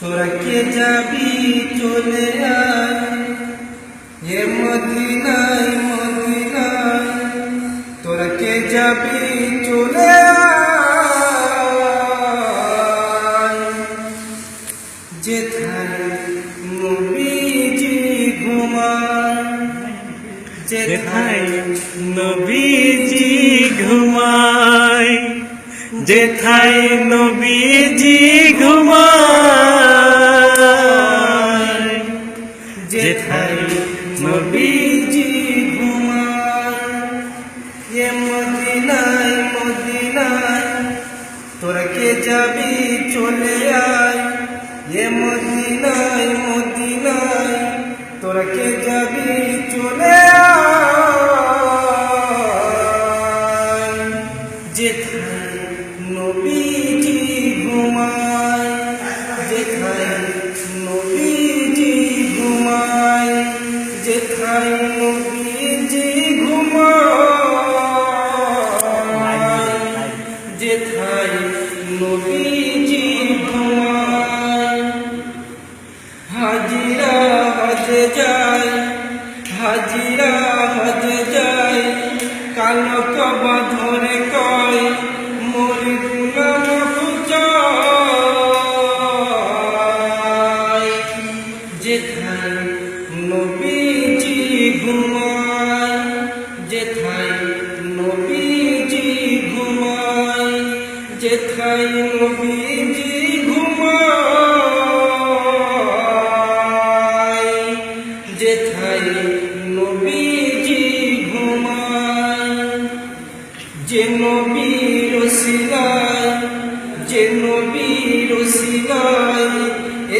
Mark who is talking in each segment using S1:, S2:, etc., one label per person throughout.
S1: তোরা কে যাবি চলে এ মদিনায় মদিনায়। তোরা কে যাবি চলে আয়? যেথায় নবীজি ঘুমায়,
S2: যেথায় নবীজি ঘুমায়। যেথায় নবীজি ঘুমায়,
S1: যেথায় নবীজি ঘুমায় মদিনায় মদিনায়, তোরা কে যাবি চলে আয়, এ মদিনায় মদিনায়, তোরা কে যাবি চলে আয়। যেথায় নবীজি ঘুমায় যেথায় নবীজি ঘুমায়। হাজিরা হজে যায়, হাজিরা হজে যায়, কালো কবা ধরে কয় ঘুমায় যেথায় নবীজি ঘুমায় যেথায় ঘুমায় যেথায় ঘুমায়।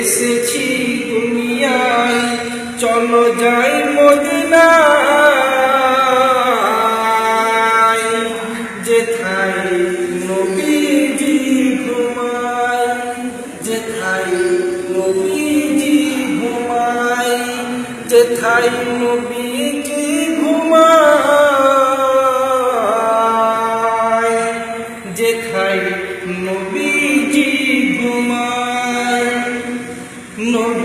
S1: এসেছি দুনিয়ায় চলো যাই যেথায় নবীজি ঘুমায়? যেথায় নবীজি ঘুমায়। নবীজির